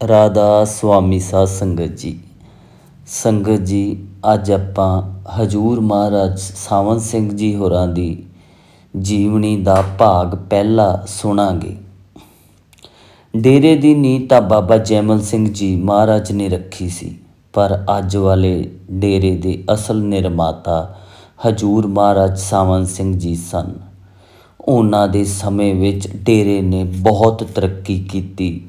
ਰਾਧਾ ਸੁਆਮੀ ਸਾਧ ਸੰਗਤ ਜੀ। ਸੰਗਤ ਜੀ, ਅੱਜ ਆਪਾਂ ਹਜੂਰ ਮਹਾਰਾਜ ਸਾਵੰਤ ਸਿੰਘ ਜੀ ਹੋਰਾਂ ਦੀ ਜੀਵਨੀ ਦਾ ਭਾਗ ਪਹਿਲਾ ਸੁਣਾਂਗੇ। ਡੇਰੇ ਦੀ ਨੀਂਹ ਤਾਂ ਬਾਬਾ ਜੈਮਲ ਸਿੰਘ ਜੀ ਮਹਾਰਾਜ ਨੇ ਰੱਖੀ ਸੀ, ਪਰ ਅੱਜ ਵਾਲੇ ਡੇਰੇ ਦੇ ਅਸਲ ਨਿਰਮਾਤਾ ਹਜੂਰ ਮਹਾਰਾਜ ਸਾਵੰਤ ਸਿੰਘ ਜੀ ਸਨ। ਉਹਨਾਂ ਦੇ ਸਮੇਂ ਵਿੱਚ ਡੇਰੇ ਨੇ ਬਹੁਤ ਤਰੱਕੀ ਕੀਤੀ।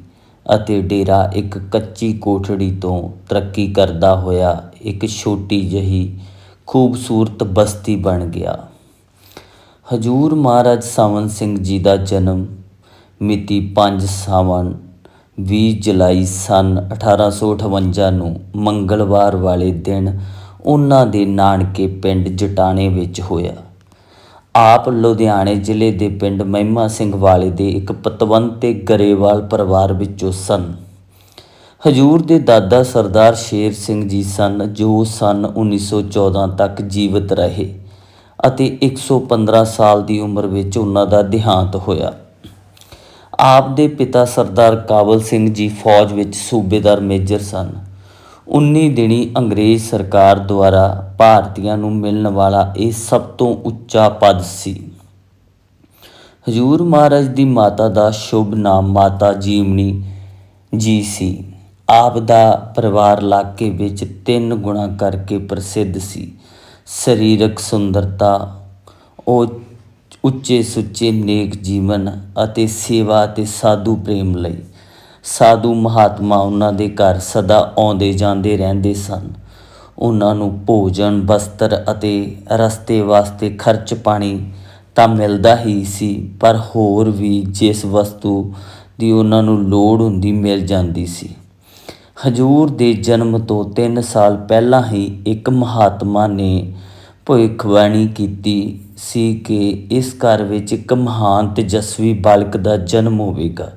ਅਤੇ ਡੇਰਾ ਇੱਕ ਕੱਚੀ ਕੋਠੜੀ ਤੋਂ ਤਰੱਕੀ ਕਰਦਾ ਹੋਇਆ ਇੱਕ ਛੋਟੀ ਜਿਹੀ ਖੂਬਸੂਰਤ ਬਸਤੀ ਬਣ ਗਿਆ। ਹਜੂਰ ਮਹਾਰਾਜ ਸਾਵਨ ਸਿੰਘ ਜੀ ਦਾ ਜਨਮ ਮਿਤੀ 5 ਸਾਵਣ 20 ਜੁਲਾਈ ਸਨ 1858 ਨੂੰ ਮੰਗਲਵਾਰ ਵਾਲੇ ਦਿਨ ਉਹਨਾਂ ਦੇ ਨਾਨਕੇ ਪਿੰਡ ਜਟਾਣੇ ਵਿੱਚ ਹੋਇਆ। ਆਪ ਲੁਧਿਆਣੇ ਜ਼ਿਲ੍ਹੇ ਦੇ ਪਿੰਡ ਮਹਿਮਾ ਸਿੰਘ ਵਾਲੇ ਦੇ ਇੱਕ ਪਤਵੰਤ ਤੇ ਗਰੇਵਾਲ ਪਰਿਵਾਰ ਵਿੱਚੋਂ ਸਨ। ਹਜੂਰ ਦੇ ਦਾਦਾ ਸਰਦਾਰ ਸ਼ੇਰ ਸਿੰਘ ਜੀ ਸਨ, ਜੋ ਸਨ 1914 ਤੱਕ ਜੀਵਤ ਰਹੇ ਅਤੇ 115 ਸਾਲ ਦੀ ਉਮਰ ਵਿੱਚ ਉਹਨਾਂ ਦਾ ਦੇਹਾਂਤ ਹੋਇਆ। ਆਪ ਦੇ ਪਿਤਾ ਸਰਦਾਰ ਕਾਬਲ ਸਿੰਘ ਜੀ ਫੌਜ ਵਿੱਚ ਸੂਬੇਦਾਰ ਮੇਜਰ ਸਨ। 19 ਦਿਨੀ ਅੰਗਰੇਜ਼ ਸਰਕਾਰ ਦੁਆਰਾ ਭਾਰਤੀਆਂ ਨੂੰ ਮਿਲਣ ਵਾਲਾ ਇਹ ਸਭ ਤੋਂ ਉੱਚਾ ਪਦ ਸੀ। ਹਜੂਰ ਮਹਾਰਾਜ ਦੀ ਮਾਤਾ ਦਾ ਸ਼ੁਭ ਨਾਮ ਮਾਤਾ ਜੀਵਨੀ ਜੀ ਸੀ। ਆਪ ਦਾ ਪਰਿਵਾਰ ਇਲਾਕੇ ਵਿੱਚ ਤਿੰਨ ਗੁਣਾ ਕਰਕੇ ਪ੍ਰਸਿੱਧ ਸੀ। ਸਰੀਰਕ ਸੁੰਦਰਤਾ, ਉਹ ਉੱਚੇ ਸੁੱਚੇ ਨੇਕ ਜੀਵਨ ਅਤੇ ਸੇਵਾ ਤੇ ਸਾਧੂ ਪ੍ਰੇਮ ਲਈ। ਸਾਧੂ ਮਹਾਤਮਾ ਉਹਨਾਂ ਦੇ ਘਰ ਸਦਾ ਆਉਂਦੇ ਜਾਂਦੇ ਰਹਿੰਦੇ ਸਨ। ਉਹਨਾਂ ਨੂੰ ਭੋਜਨ ਵਸਤਰ ਅਤੇ ਰਸਤੇ ਵਾਸਤੇ ਖਰਚ ਪਾਣੀ ਤਾਂ ਮਿਲਦਾ ਹੀ ਸੀ, ਪਰ ਹੋਰ ਵੀ ਜਿਸ ਵਸਤੂ ਦੀ ਉਹਨਾਂ ਨੂੰ ਲੋੜ ਹੁੰਦੀ ਮਿਲ ਜਾਂਦੀ ਸੀ। ਹਜੂਰ ਦੇ ਜਨਮ ਤੋਂ 3 ਸਾਲ ਪਹਿਲਾਂ ਹੀ ਇੱਕ ਮਹਾਤਮਾ ਨੇ ਭਵਿੱਖਬਾਣੀ ਕੀਤੀ ਸੀ ਕਿ ਇਸ ਘਰ ਵਿੱਚ ਇੱਕ ਮਹਾਨ ਤੇਜਸਵੀ ਬਾਲਕ ਦਾ ਜਨਮ ਹੋਵੇਗਾ।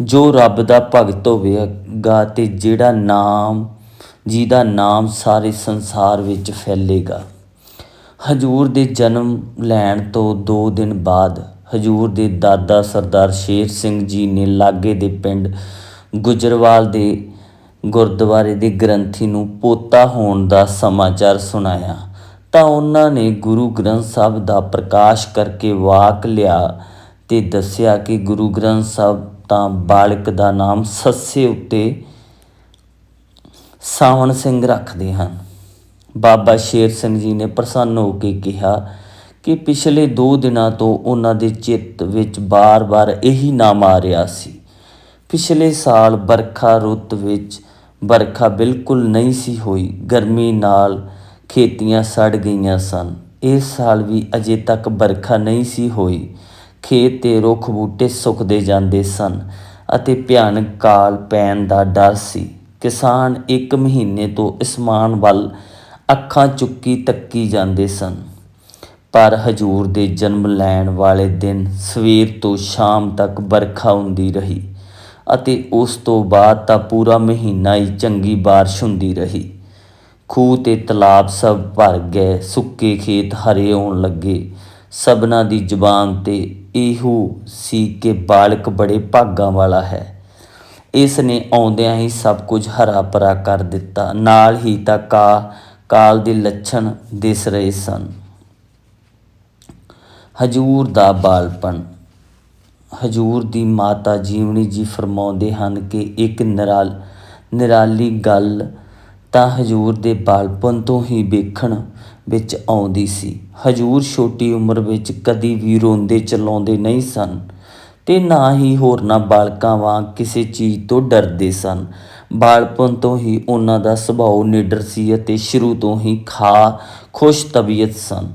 ਜੋ ਰੱਬ ਦਾ ਭਗਤ ਹੋਵੇਗਾ ਤੇ ਜਿਹੜਾ ਨਾਮ, ਜਿਹਦਾ ਨਾਮ ਸਾਰੇ ਸੰਸਾਰ ਵਿੱਚ ਫੈਲੇਗਾ। ਹਜੂਰ ਦੇ ਜਨਮ ਲੈਣ ਤੋਂ 2 ਦਿਨ ਬਾਅਦ ਹਜੂਰ ਦੇ ਦਾਦਾ ਸਰਦਾਰ ਸ਼ੇਰ ਸਿੰਘ ਜੀ ਨੇ ਲਾਗੇ ਦੇ ਪਿੰਡ ਗੁਜਰਵਾਲ ਦੇ ਗੁਰਦੁਆਰੇ ਦੇ ਗ੍ਰੰਥੀ ਨੂੰ ਪੋਤਾ ਹੋਣ ਦਾ ਸਮਾਚਾਰ ਸੁਣਾਇਆ। ਤਾਂ ਉਹਨਾਂ ਨੇ ਗੁਰੂ ਗ੍ਰੰਥ ਸਾਹਿਬ ਦਾ ਪ੍ਰਕਾਸ਼ ਕਰਕੇ ਵਾਕ ਲਿਆ ਤੇ ਦੱਸਿਆ ਕਿ ਗੁਰੂ ਗ੍ਰੰਥ ਸਾਹਿਬ ਤਾਂ ਬਾਲਕ ਦਾ ਨਾਮ ਸੱਸੇ ਉੱਤੇ ਸਾਵਣ ਸਿੰਘ ਰੱਖਦੇ ਹਨ। ਬਾਬਾ ਸ਼ੇਰ ਸਿੰਘ ਜੀ ਨੇ ਪ੍ਰਸੰਨ ਹੋ ਕੇ ਕਿਹਾ ਕਿ ਪਿਛਲੇ 2 ਦਿਨਾਂ ਤੋਂ ਉਹਨਾਂ ਦੇ ਚਿੱਤ ਵਿੱਚ ਬਾਰ-ਬਾਰ ਇਹੀ ਨਾਮ ਆ ਰਿਹਾ ਸੀ। ਪਿਛਲੇ ਸਾਲ ਬਰਖਾ ਰੁੱਤ ਵਿੱਚ ਬਰਖਾ ਬਿਲਕੁਲ ਨਹੀਂ ਸੀ ਹੋਈ। ਗਰਮੀ ਨਾਲ ਖੇਤੀਆਂ ਸੜ ਗਈਆਂ ਸਨ। ਇਸ ਸਾਲ ਵੀ ਅਜੇ ਤੱਕ ਬਰਖਾ ਨਹੀਂ ਸੀ ਹੋਈ। ਖੇਤ ਤੇ ਰੁੱਖ ਬੂਟੇ ਸੁੱਕਦੇ ਜਾਂਦੇ ਸਨ ਅਤੇ ਭਿਆਨਕ ਕਾਲ ਪੈਣ ਦਾ ਡਰ ਸੀ। ਕਿਸਾਨ ਇੱਕ ਮਹੀਨੇ ਤੋਂ ਅਸਮਾਨ ਵੱਲ ਅੱਖਾਂ ਚੁੱਕੀ ਤੱਕੀ ਜਾਂਦੇ ਸਨ। ਪਰ ਹਜੂਰ ਦੇ ਜਨਮ ਲੈਣ ਵਾਲੇ ਦਿਨ ਸਵੇਰ ਤੋਂ ਸ਼ਾਮ ਤੱਕ ਬਰਖਾ ਹੁੰਦੀ ਰਹੀ ਅਤੇ ਉਸ ਤੋਂ ਬਾਅਦ ਤਾਂ ਪੂਰਾ ਮਹੀਨਾ ਹੀ ਚੰਗੀ ਬਾਰਿਸ਼ ਹੁੰਦੀ ਰਹੀ। ਖੂਹ ਤੇ ਤਲਾਬ ਸਭ ਭਰ ਗਏ, ਸੁੱਕੇ ਖੇਤ ਹਰੇ ਹੋਣ ਲੱਗੇ ਸਭਨਾ ਦੀ ਜ਼ੁਬਾਨ ਤੇ ਇਹੋ ਸੀ ਕਿ ਬਾਲਕ ਬੜੇ ਭਾਗਾਂ ਵਾਲਾ ਹੈ। ਇਸ ਨੇ ਆਉਂਦਿਆਂ ਹੀ ਸਭ ਕੁਝ ਹਰਾ ਭਰਾ ਕਰ ਦਿੱਤਾ। ਨਾਲ ਹੀ ਤਾਂ ਕਾ, ਕਾਲ ਦੇ ਲੱਛਣ ਦਿਸ ਰਹੇ ਸਨ। ਹਜੂਰ ਦਾ ਬਾਲਪਨ ਹਜੂਰ ਦੀ ਮਾਤਾ ਜੀਵਨੀ ਜੀ ਫਰਮਾਉਂਦੇ ਹਨ ਕਿ ਇੱਕ ਨਿਰਾਲ, ਨਿਰਾਲੀ ਗੱਲ ਤਾਂ ਹਜੂਰ ਦੇ ਬਾਲਪਨ ਤੋਂ ਹੀ ਵੇਖਣ ਵਿੱਚ ਆਉਂਦੀ ਸੀ। ਹਜੂਰ ਛੋਟੀ ਉਮਰ ਵਿੱਚ ਕਦੀ ਵੀ ਰੋਂਦੇ ਚਲਾਉਂਦੇ ਨਹੀਂ ਸਨ ਤੇ ਨਾ ਹੀ ਹੋਰਨਾਂ ਬਾਲਕਾਂ ਵਾਂਗ ਕਿਸੇ ਚੀਜ਼ ਤੋਂ ਡਰਦੇ ਸਨ। ਬਾਲਪਨ ਤੋਂ ਹੀ ਉਹਨਾਂ ਦਾ ਸੁਭਾਅ ਨਿਡਰ ਸੀ ਅਤੇ ਸ਼ੁਰੂ ਤੋਂ ਹੀ ਖਾ ਖੁਸ਼ ਤਬੀਅਤ ਸਨ।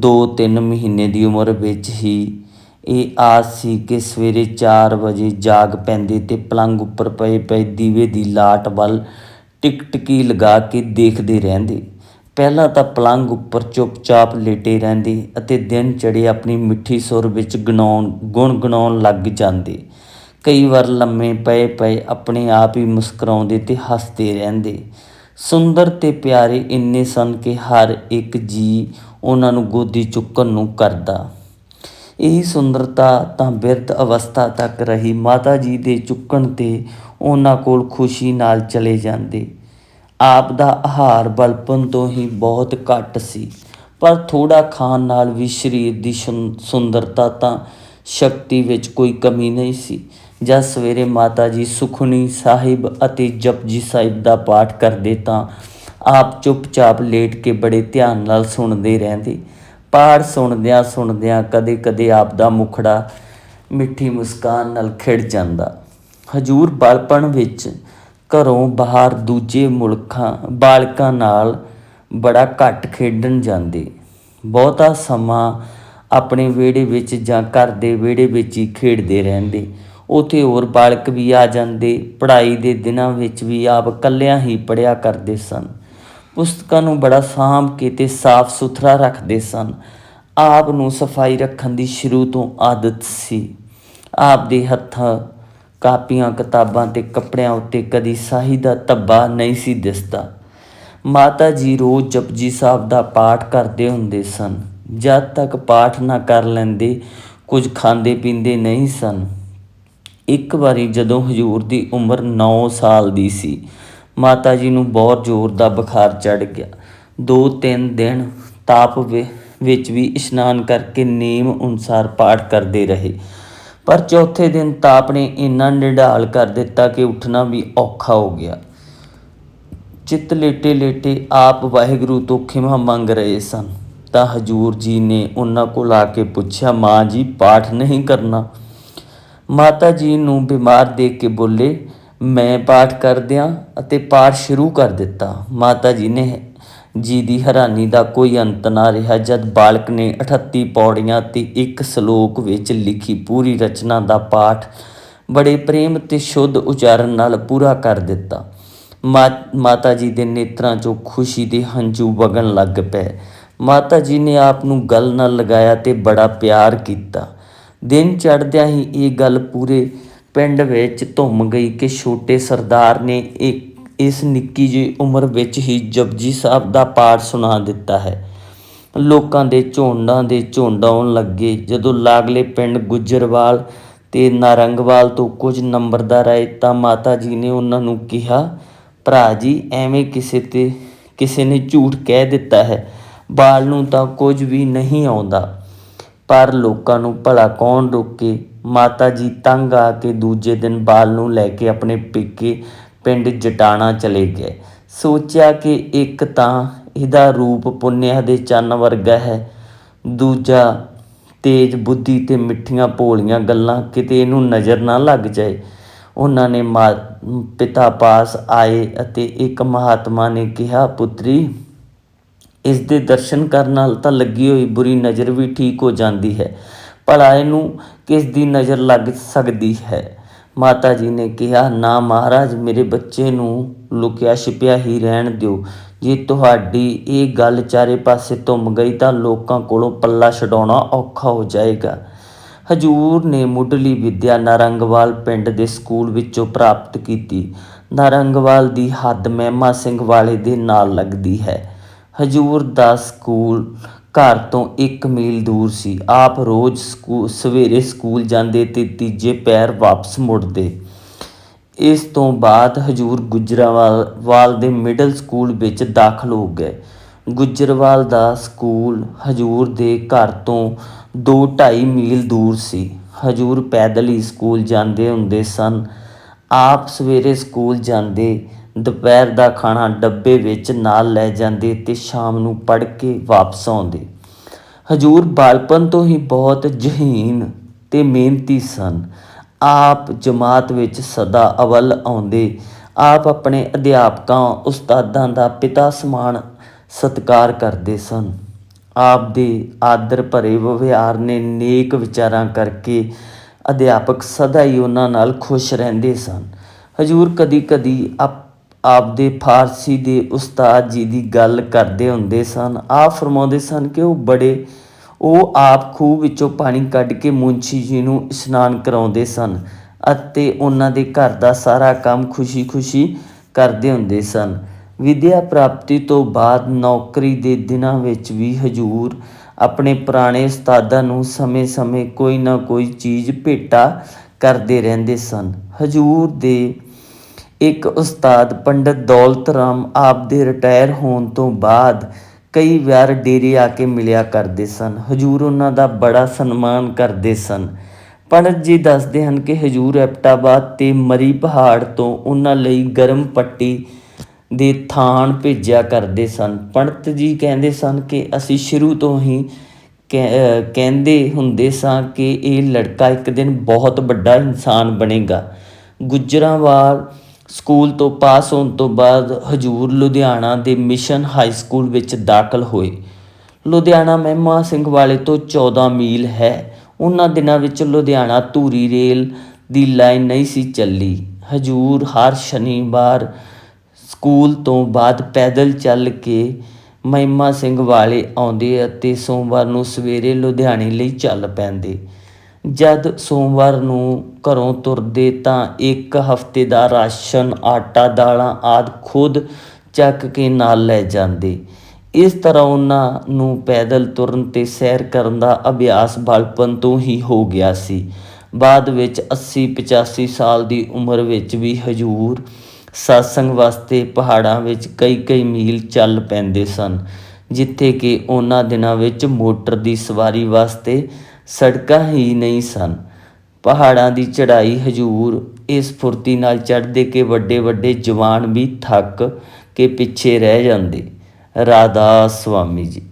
2-3 ਮਹੀਨੇ ਦੀ ਉਮਰ ਵਿੱਚ ਹੀ ਇਹ ਆਸ ਸੀ ਕਿ ਸਵੇਰੇ 4 ਵਜੇ ਜਾਗ ਪੈਂਦੇ ਤੇ ਪਲੰਗ ਉੱਪਰ ਪਏ ਪਏ ਦੀਵੇ ਦੀ ਲਾਟ ਵੱਲ ਟਿਕਟਕੀ ਲਗਾ ਕੇ ਦੇਖਦੇ ਰਹਿੰਦੇ। ਪਹਿਲਾਂ ਤਾਂ ਪਲੰਘ ਉੱਪਰ ਚੁੱਪਚਾਪ ਲੇਟੇ ਰਹਿੰਦੇ ਅਤੇ ਦਿਨ ਚੜ੍ਹੇ ਆਪਣੀ ਮਿੱਠੀ ਸੁਰ ਵਿੱਚ ਗਣਾਉਣ ਗੁੰਗਣਾਉਣ ਲੱਗ ਜਾਂਦੇ। ਕਈ ਵਾਰ ਲੰਮੇ ਪਏ ਪਏ ਆਪਣੇ ਆਪ ਹੀ ਮੁਸਕਰਾਉਂਦੇ ਤੇ ਹੱਸਦੇ ਰਹਿੰਦੇ। ਸੁੰਦਰ ਤੇ ਪਿਆਰੇ ਇੰਨੇ ਸਨ ਕਿ ਹਰ ਇੱਕ ਜੀ ਉਹਨਾਂ ਨੂੰ ਗੋਦੀ ਚੁੱਕਣ ਨੂੰ ਕਰਦਾ। ਇਹੀ ਸੁੰਦਰਤਾ ਤਾਂ ਬਿਰਧ ਅਵਸਥਾ ਤੱਕ ਰਹੀ। ਮਾਤਾ ਜੀ ਦੇ ਚੁੱਕਣ ਤੇ ਉਹਨਾਂ ਕੋਲ ਖੁਸ਼ੀ ਨਾਲ ਚਲੇ ਜਾਂਦੇ। ਆਪ ਦਾ ਆਹਾਰ ਬਲਪਨ ਤੋਂ ਹੀ ਬਹੁਤ ਘੱਟ ਸੀ। ਪਰ ਥੋੜਾ ਖਾਣ ਨਾਲ ਵੀ ਸਰੀਰ ਦੀ ਸੁੰ- ਸੁੰਦਰਤਾ ਤਾਂ ਸ਼ਕਤੀ ਵਿੱਚ ਕੋਈ ਕਮੀ ਨਹੀਂ ਸੀ। ਜਦ ਸਵੇਰੇ ਮਾਤਾ ਜੀ ਸੁਖਣੀ ਸਾਹਿਬ ਅਤੇ ਜਪਜੀ ਸਾਹਿਬ ਦਾ ਪਾਠ ਕਰਦੇ ਤਾਂ ਆਪ ਚੁੱਪਚਾਪ ਲੇਟ ਕੇ ਬੜੇ ਧਿਆਨ ਨਾਲ ਸੁਣਦੇ ਰਹਿੰਦੇ। ਪਾਠ ਸੁਣਦਿਆਂ ਸੁਣਦਿਆਂ ਕਦੇ-ਕਦੇ ਆਪ ਦਾ ਮੁਖੜਾ ਮਿੱਠੀ ਮੁਸਕਾਨ ਨਾਲ ਖਿੜ ਜਾਂਦਾ। ਹਜੂਰ ਬਲਪਣ ਵਿੱਚ ਘਰੋਂ ਬਾਹਰ ਦੂਜੇ ਮੁਲਕਾਂ, ਬਾਲਕਾਂ ਨਾਲ ਬੜਾ ਘੱਟ ਖੇਡਣ ਜਾਂਦੇ। ਬਹੁਤਾ ਸਮਾਂ ਆਪਣੇ ਵਿਹੜੇ ਵਿੱਚ ਜਾਂ ਘਰ ਦੇ ਵਿਹੜੇ ਵਿੱਚ ਹੀ ਖੇਡਦੇ ਰਹਿੰਦੇ। ਉੱਥੇ ਹੋਰ ਬਾਲਕ ਵੀ ਆ ਜਾਂਦੇ, ਪੜ੍ਹਾਈ ਦੇ ਦਿਨਾਂ ਵਿੱਚ ਵੀ ਆਪ ਇਕੱਲਿਆਂ ਹੀ ਪੜ੍ਹਿਆ ਕਰਦੇ ਸਨ। ਪੁਸਤਕਾਂ ਨੂੰ ਬੜਾ ਸਾਂਭ ਕੇ ਤੇ ਸਾਫ਼ ਸੁਥਰਾ ਰੱਖਦੇ ਸਨ। ਆਪ ਨੂੰ ਸਫ਼ਾਈ ਰੱਖਣ ਦੀ ਸ਼ੁਰੂ ਤੋਂ ਆਦਤ ਸੀ। ਆਪ ਦੇ ਹੱਥਾਂ ਕਾਪੀਆਂ, ਕਿਤਾਬਾਂ ਤੇ ਕੱਪੜਿਆਂ ਉੱਤੇ ਕਦੀ ਸਾਹੀ ਦਾ ਧੱਬਾ ਨਹੀਂ ਸੀ ਦਿਸਦਾ। ਮਾਤਾ ਜੀ ਰੋਜ਼ ਜਪਜੀ ਸਾਹਿਬ ਦਾ ਪਾਠ ਕਰਦੇ ਹੁੰਦੇ ਸਨ। ਜਦ ਤੱਕ ਪਾਠ ਨਾ ਕਰ ਲੈਂਦੇ, ਕੁਝ ਖਾਂਦੇ ਪੀਂਦੇ ਨਹੀਂ ਸਨ। ਇੱਕ ਵਾਰੀ ਜਦੋਂ ਹਜੂਰ ਦੀ ਉਮਰ 9 ਸਾਲ ਦੀ ਸੀ, ਮਾਤਾ ਜੀ ਨੂੰ ਬਹੁਤ ਜ਼ੋਰ ਦਾ ਬੁਖਾਰ ਚੜ ਗਿਆ। ਦੋ ਤਿੰਨ ਦਿਨ ਤਾਪ ਵਿੱਚ ਵੀ ਇਸ਼ਨਾਨ ਕਰਕੇ ਨੇਮ ਅਨੁਸਾਰ ਪਾਠ ਕਰਦੇ ਰਹੇ। ਪਰ ਚੌਥੇ ਦਿਨ ਤਾਪ ਨੇ ਇੰਨਾ ਨਿਢਾਲ ਕਰ ਦਿੱਤਾ ਕਿ ਉੱਠਣਾ ਵੀ ਔਖਾ ਹੋ ਗਿਆ। ਚਿੱਤ ਲੇਟੇ ਲੇਟੇ ਆਪ ਵਾਹਿਗੁਰੂ ਤੋਂ ਖਿਮਾ ਮੰਗ ਰਹੇ ਸਨ। ਤਾਂ ਹਜੂਰ ਜੀ ਨੇ ਉਹਨਾਂ ਕੋਲ ਆ ਕੇ ਪੁੱਛਿਆ, ਮਾਂ ਜੀ, ਪਾਠ ਨਹੀਂ ਕਰਨਾ? ਮਾਤਾ ਜੀ ਨੂੰ ਬਿਮਾਰ ਦੇਖ ਕੇ ਬੋਲੇ, ਮੈਂ ਪਾਠ ਕਰ ਦਿਆਂ ਅਤੇ ਪਾਠ ਸ਼ੁਰੂ ਕਰ ਦਿੱਤਾ। ਮਾਤਾ ਜੀ ਨੇ ਜੀ ਦੀ ਹੈਰਾਨੀ ਦਾ ਕੋਈ ਅੰਤ ਨਾ ਰਿਹਾ ਜਦ ਬਾਲਕ ਨੇ 38 ਪੌੜੀਆਂ ਤੇ ਇੱਕ ਸ਼ਲੋਕ ਵਿੱਚ ਲਿਖੀ ਪੂਰੀ ਰਚਨਾ ਦਾ ਪਾਠ ਬੜੇ ਪ੍ਰੇਮ ਤੇ ਸ਼ੁੱਧ ਉਚਾਰਨ ਨਾਲ ਪੂਰਾ ਕਰ ਦਿੱਤਾ। ਮਾ- ਮਾਤਾ ਜੀ ਦੇ ਨੇਤਰਾਂ 'ਚੋਂ ਖੁਸ਼ੀ ਦੇ ਹੰਝੂ ਵਗਣ ਲੱਗ ਪਏ। ਮਾਤਾ ਜੀ ਨੇ ਆਪ ਨੂੰ ਗਲ ਨਾਲ ਲਗਾਇਆ ਤੇ ਬੜਾ ਪਿਆਰ ਕੀਤਾ। ਦਿਨ ਚੜ੍ਹਦਿਆਂ ਹੀ ਇਹ ਗੱਲ ਪੂਰੇ ਪਿੰਡ ਵਿੱਚ ਧੁੰਮ ਗਈ ਕਿ ਛੋਟੇ ਸਰਦਾਰ ਨੇ ਇੱਕ ਇਸ ਨਿੱਕੀ ਜਿਹੀ ਉਮਰ ਵਿੱਚ ਹੀ ਜਪਜੀ ਸਾਹਿਬ ਦਾ ਪਾਠ ਸੁਣਾ ਦਿੱਤਾ ਹੈ। ਲੋਕਾਂ ਦੇ ਝੁੰਡਾਂ ਦੇ ਝੁੰਡ ਆਉਣ ਲੱਗੇ। ਜਦੋਂ ਲਾਗਲੇ ਪਿੰਡ ਗੁੱਜਰਵਾਲ ਤੇ ਨਾਰੰਗਵਾਲ ਤੋਂ ਕੁਝ ਨੰਬਰਦਾਰ ਆਏ ਤਾਂ ਮਾਤਾ ਜੀ ਨੇ ਉਹਨਾਂ ਨੂੰ ਕਿਹਾ, ਭਰਾ ਜੀ, ਐਵੇਂ ਕਿਸੇ ਤੇ, ਕਿਸੇ ਨੇ ਝੂਠ ਕਹਿ ਦਿੱਤਾ ਹੈ। ਬਾਲ ਨੂੰ ਤਾਂ ਕੁਝ ਵੀ ਨਹੀਂ ਆਉਂਦਾ। ਪਰ ਲੋਕਾਂ ਨੂੰ ਭਲਾ ਕੌਣ ਰੋਕੇ? ਮਾਤਾ ਜੀ ਤੰਗ ਆ ਕੇ ਦੂਜੇ ਦਿਨ ਬਾਲ ਨੂੰ ਲੈ ਕੇ ਆਪਣੇ ਪੇਕੇ ਪਿੰਡ ਜਟਾਣਾ ਚਲੇ ਗਏ। ਸੋਚਿਆ ਕਿ ਇੱਕ ਤਾਂ ਇਹਦਾ ਰੂਪ ਪੁੰਨਿਆ ਦੇ ਚੰਨ ਵਰਗਾ ਹੈ, ਦੂਜਾ ਤੇਜ ਬੁੱਧੀ ਤੇ ਮਿੱਠੀਆਂ ਭੋਲੀਆਂ ਗੱਲਾਂ ਕਿਤੇ ਇਹਨੂੰ ਨਜ਼ਰ ਨਾ ਲੱਗ ਜਾਏ। ਉਹਨਾਂ ਨੇ ਮਾ, ਪਿਤਾ ਪਾਸ ਆਏ ਅਤੇ ਇੱਕ ਮਹਾਤਮਾ ਨੇ ਕਿਹਾ, ਪੁੱਤਰੀ ਇਸ ਦੇ ਦਰਸ਼ਨ ਕਰਨ ਨਾਲ ਤਾਂ ਲੱਗੀ ਹੋਈ ਬੁਰੀ ਨਜ਼ਰ ਵੀ ਠੀਕ ਹੋ ਜਾਂਦੀ ਹੈ, ਭਲਾ ਇਹਨੂੰ ਕਿਸ ਦੀ ਨਜ਼ਰ ਲੱਗ ਸਕਦੀ ਹੈ? ਮਾਤਾ ਜੀ ਨੇ ਕਿਹਾ, ਨਾ ਮਹਾਰਾਜ, ਮੇਰੇ ਬੱਚੇ ਨੂੰ ਲੁਕਿਆ ਛਿਪਿਆ ਹੀ ਰਹਿਣ ਦਿਓ। ਜੇ ਤੁਹਾਡੀ ਇਹ ਗੱਲ ਚਾਰੇ ਪਾਸੇ ਧੁੰਮ ਗਈ ਤਾਂ ਲੋਕਾਂ ਕੋਲੋਂ ਪੱਲਾ ਛਡਾਉਣਾ ਔਖਾ ਹੋ ਜਾਏਗਾ। ਹਜੂਰ ਨੇ ਮੁੱਢਲੀ ਵਿੱਦਿਆ ਨਾਰੰਗਵਾਲ ਪਿੰਡ ਦੇ ਸਕੂਲ ਵਿੱਚੋਂ ਪ੍ਰਾਪਤ ਕੀਤੀ। ਨਾਰੰਗਵਾਲ ਦੀ ਹੱਦ ਮਹਿਮਾ ਸਿੰਘ ਵਾਲੇ ਦੇ ਨਾਲ ਲੱਗਦੀ ਹੈ। ਹਜੂਰ ਦਾ ਸਕੂਲ ਘਰ ਤੋਂ ਇੱਕ ਮੀਲ ਦੂਰ ਸੀ। ਆਪ ਰੋਜ਼ ਸਕੂ, ਸਵੇਰੇ ਸਕੂਲ ਜਾਂਦੇ ਅਤੇ ਤੀਜੇ ਪੈਰ ਵਾਪਸ ਮੁੜਦੇ। ਇਸ ਤੋਂ ਬਾਅਦ ਹਜੂਰ ਗੁਜਰਾਵਾਲ ਵਾਲ ਦੇ ਮਿਡਲ ਸਕੂਲ ਵਿੱਚ ਦਾਖਲ ਹੋ ਗਏ। ਗੁਜਰਵਾਲ ਦਾ ਸਕੂਲ ਹਜੂਰ ਦੇ ਘਰ ਤੋਂ 2.5 ਮੀਲ ਦੂਰ ਸੀ। ਹਜੂਰ ਪੈਦਲ ਹੀ ਸਕੂਲ ਜਾਂਦੇ ਹੁੰਦੇ ਸਨ। ਆਪ ਸਵੇਰੇ ਸਕੂਲ ਜਾਂਦੇ ਦੁਪਹਿਰ ਦਾ ਖਾਣਾ ਡੱਬੇ ਵਿੱਚ ਨਾਲ ਲੈ ਜਾਂਦੇ ਤੇ ਸ਼ਾਮ ਨੂੰ ਪੜ੍ਹ ਕੇ ਵਾਪਸ ਆਉਂਦੇ। ਹਜੂਰ ਬਾਲਪਨ ਤੋਂ ਹੀ ਬਹੁਤ ਜਹੀਨ ਤੇ ਮਿਹਨਤੀ ਸਨ। ਆਪ ਜਮਾਤ ਵਿੱਚ ਸਦਾ ਅਵਲ ਆਉਂਦੇ। ਆਪ ਆਪਣੇ ਅਧਿਆਪਕਾਂ, ਉਸਤਾਦਾਂ ਦਾ ਪਿਤਾ ਸਮਾਨ ਸਤਿਕਾਰ ਕਰਦੇ ਸਨ। ਆਪ ਦੇ ਆਦਰ ਭਰੇ ਵਿਵਹਾਰ ਨੇ ਨੇਕ ਵਿਚਾਰਾਂ ਕਰਕੇ ਅਧਿਆਪਕ ਸਦਾ ਹੀ ਉਹਨਾਂ ਨਾਲ ਖੁਸ਼ ਰਹਿੰਦੇ ਸਨ। ਹਜੂਰ ਕਦੀ ਕਦੀ ਆਪ ਆਪਦੇ ਫਾਰਸੀ ਦੇ ਉਸਤਾਦ ਜੀ ਦੀ ਗੱਲ ਕਰਦੇ ਹੁੰਦੇ ਸਨ। ਆਪ ਫਰਮਾਉਂਦੇ ਸਨ ਕਿ ਉਹ ਬੜੇ, ਉਹ ਆਪ ਖੂਹ ਵਿੱਚੋਂ ਪਾਣੀ ਕੱਢ ਕੇ ਮੁੰਸ਼ੀ ਜੀ ਨੂੰ ਇਸ਼ਨਾਨ ਕਰਾਉਂਦੇ ਸਨ ਅਤੇ ਉਹਨਾਂ ਦੇ ਘਰ ਦਾ ਸਾਰਾ ਕੰਮ ਖੁਸ਼ੀ-ਖੁਸ਼ੀ ਕਰਦੇ ਹੁੰਦੇ ਸਨ। ਵਿਦਿਆ ਪ੍ਰਾਪਤੀ ਤੋਂ ਬਾਅਦ ਨੌਕਰੀ ਦੇ ਦਿਨਾਂ ਵਿੱਚ ਵੀ ਹਜੂਰ ਆਪਣੇ ਪੁਰਾਣੇ ਉਸਤਾਦਾਂ ਨੂੰ ਸਮੇਂ-ਸਮੇਂ ਕੋਈ ਨਾ ਕੋਈ ਚੀਜ਼ ਭੇਟਾ ਕਰਦੇ ਰਹਿੰਦੇ ਸਨ। ਹਜੂਰ ਦੇ ਇੱਕ ਉਸਤਾਦ ਪੰਡਤ ਦੌਲਤ ਰਾਮ ਆਪ ਦੇ ਰਿਟਾਇਰ ਹੋਣ ਤੋਂ ਬਾਅਦ ਕਈ ਵਾਰ ਡੇਰੇ ਆ ਕੇ ਮਿਲਿਆ ਕਰਦੇ ਸਨ। ਹਜੂਰ ਉਹਨਾਂ ਦਾ ਬੜਾ ਸਨਮਾਨ ਕਰਦੇ ਸਨ। ਪੰਡਤ ਜੀ ਦੱਸਦੇ ਹਨ ਕਿ ਹਜੂਰ ਐਪਟਾਬਾਦ ਤੇ ਮਰੀ ਪਹਾੜ ਤੋਂ ਉਹਨਾਂ ਲਈ ਗਰਮ ਪੱਟੀ ਦੇ ਥਾਣ ਭੇਜਿਆ ਕਰਦੇ ਸਨ। ਪੰਡਤ ਜੀ ਕਹਿੰਦੇ ਸਨ ਕਿ ਅਸੀਂ ਸ਼ੁਰੂ ਤੋਂ ਹੀ ਕਹਿੰਦੇ ਹੁੰਦੇ ਸਾਂ ਕਿ ਇਹ ਲੜਕਾ ਇੱਕ ਦਿਨ ਬਹੁਤ ਵੱਡਾ ਇਨਸਾਨ ਬਣੇਗਾ। ਗੁਜਰਾਂਵਾਲ ਸਕੂਲ ਤੋਂ ਪਾਸ ਹੋਣ ਤੋਂ ਬਾਅਦ ਹਜੂਰ ਲੁਧਿਆਣਾ ਦੇ ਮਿਸ਼ਨ ਹਾਈ ਸਕੂਲ ਵਿੱਚ ਦਾਖਲ ਹੋਏ। ਲੁਧਿਆਣਾ ਮਹਿਮਾ ਸਿੰਘ ਵਾਲੇ ਤੋਂ 14 ਮੀਲ ਹੈ। ਉਹਨਾਂ ਦਿਨਾਂ ਵਿੱਚ ਲੁਧਿਆਣਾ ਧੂਰੀ ਰੇਲ ਦੀ ਲਾਈਨ ਨਹੀਂ ਸੀ ਚੱਲੀ। ਹਜੂਰ ਹਰ ਸ਼ਨੀਵਾਰ ਸਕੂਲ ਤੋਂ ਬਾਅਦ ਪੈਦਲ ਚੱਲ ਕੇ ਮਹਿਮਾ ਸਿੰਘ ਵਾਲੇ ਆਉਂਦੇ ਅਤੇ ਸੋਮਵਾਰ ਨੂੰ ਸਵੇਰੇ ਲੁਧਿਆਣੇ ਲਈ ਚੱਲ ਪੈਂਦੇ। ਜਦ ਸੋਮਵਾਰ ਨੂੰ ਘਰੋਂ ਤੁਰਦੇ ਤਾਂ ਇੱਕ ਹਫ਼ਤੇ ਦਾ ਰਾਸ਼ਨ, ਆਟਾ, ਦਾਲਾਂ ਆਦਿ ਖੁਦ ਚੱਕ ਕੇ ਨਾਲ ਲੈ ਜਾਂਦੇ। ਇਸ ਤਰ੍ਹਾਂ ਉਹਨਾਂ ਨੂੰ ਪੈਦਲ ਤੁਰਨ ਤੇ ਸੈਰ ਕਰਨ ਦਾ ਅਭਿਆਸ ਬਚਪਨ ਤੋਂ ਹੀ ਹੋ ਗਿਆ ਸੀ। ਬਾਅਦ ਵਿੱਚ 80 85 ਸਾਲ ਦੀ ਉਮਰ ਵਿੱਚ ਵੀ ਹਜੂਰ satsang ਵਾਸਤੇ ਪਹਾੜਾਂ ਵਿੱਚ ਕਈ ਕਈ ਮੀਲ ਚੱਲ ਪੈਂਦੇ ਸਨ, ਜਿੱਥੇ ਕਿ ਉਹਨਾਂ ਦਿਨਾਂ ਵਿੱਚ ਮੋਟਰ ਦੀ ਸਵਾਰੀ ਵਾਸਤੇ ਸੜਕਾਂ ਹੀ ਨਹੀਂ ਸਨ। ਪਹਾੜਾਂ ਦੀ ਚੜ੍ਹਾਈ ਹਜੂਰ ਇਸ ਫੁਰਤੀ ਨਾਲ ਚੜ੍ਹਦੇ ਕਿ ਵੱਡੇ ਵੱਡੇ ਜਵਾਨ ਵੀ ਥੱਕ ਕੇ ਪਿੱਛੇ ਰਹਿ ਜਾਂਦੇ। ਰਾਧਾ ਸੁਆਮੀ ਜੀ।